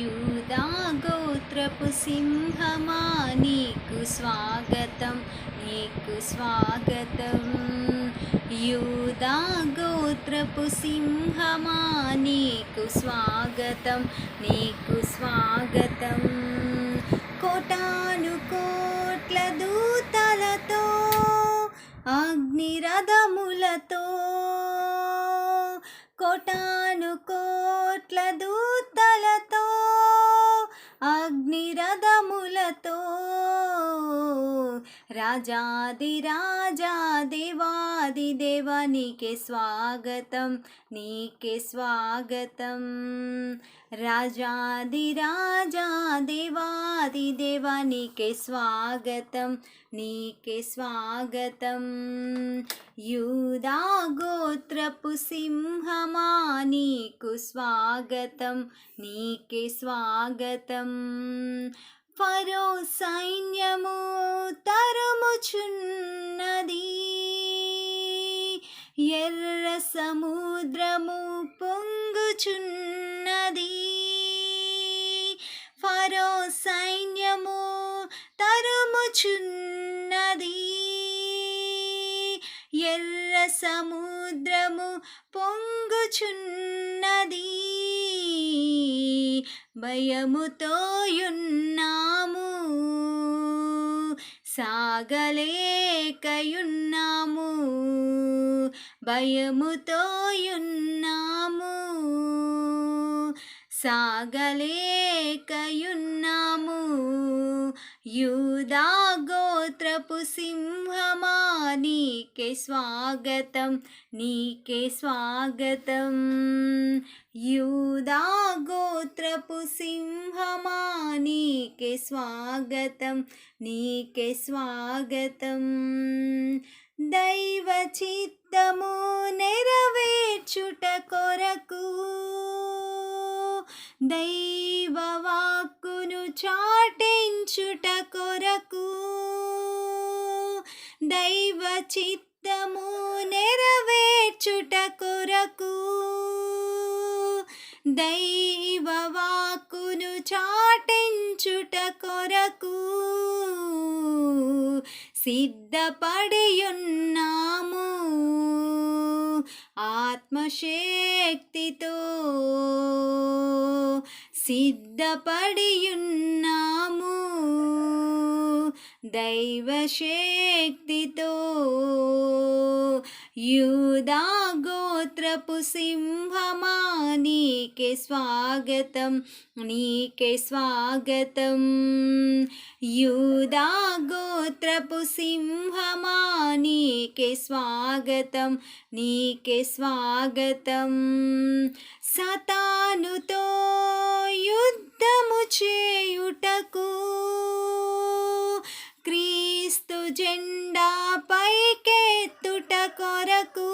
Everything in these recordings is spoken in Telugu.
యూదా గోత్రపు సింహమా నీకు స్వాగతం నీకు స్వాగతం. యూదా గోత్రపు సింహమా నీకు స్వాగతం నీకు స్వాగతం. కోటాను కోట్ల దూతలతో అగ్నిరథములతో. కోటాను కోట్ల దూ రాజాది రాజా దేవాది దేవ నీకే స్వాగతం నీకే స్వాగతం. రాజాది రాజా దేవాది దేవ నీకే స్వాగతం నీకే స్వాగతం. యూదా గోత్రపు సింహమా నీకు స్వాగతం నీకే స్వాగతం. ఫరో సైన్యము తరుముచున్నది. ఎర్ర సముద్రము పొంగుచున్నది. ఫరో సైన్యము తరుముచున్నది. ఎర్ర సముద్రము పొంగుచున్నది భయముతోయున్నాము సాగలేకయున్నాము భయముతోయున్నాము సాగలేకయున్నాము. యూదా గోత్రపు సింహమా నీకే స్వాగతం నీకే స్వాగతం. యూదా గోత్రపు సింహమా నీకే స్వాగతం నీకే స్వాగతం. దైవ చిత్తము నెరవేర్చుట కొరకు దైవ వాక్కును చాటించుట కొరకు దైవ చిత్తము నెరవేర్చుట కొరకు దైవ వాక్కును చాటించుట కొరకు సిద్ధపడియున్నాము ఆత్మశక్తితో సిద్ధపడియున్నాము. దైవశక్తితో యూదా గోత్రపు సింహమా నీకే స్వాగతం నీకే స్వాగతం. యూదా గోత్రపు సింహమా నీకే స్వాగతం నీకే స్వాగతం. సతానుతో యుద్ధము చేయుటకు జెండా పైకెత్తుట కొరకు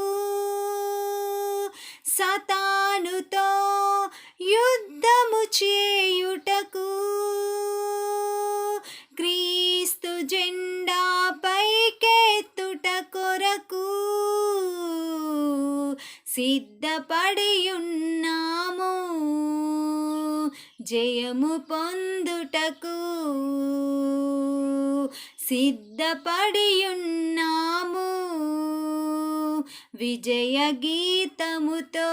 సతానుతో యుద్ధము చేయుటకు క్రీస్తు జెండా పైకెత్తుట కొరకు సిద్ధపడి ఉన్నాము జయము పొందుటకు సిద్ధపడియున్నాము. విజయ గీతముతో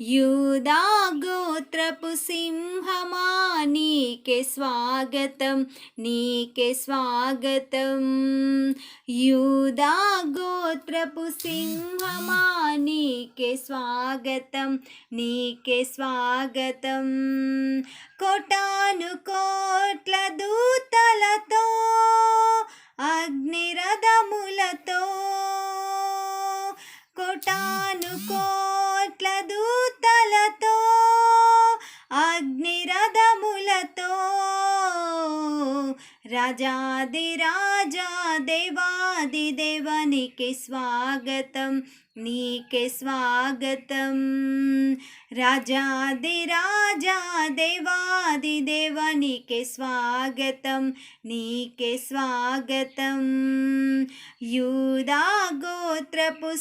యూదా గోత్రపు సింహమా నీకే స్వాగతం నీకే స్వాగతం. యూదా గోత్రపు సింహమా నీకే స్వాగతం నీకే స్వాగతం. కోటాను కోట్ల దూతలతో అగ్నిరథములతో అగ్నిరథములతో రాజాది రాజా దేవాదిదేవనికి స్వాగతం నీకే స్వాగతం రాజాది రాజా దేవాదిదేవనికి స్వాగతం నీకే స్వాగతం యూదా గోత్రపు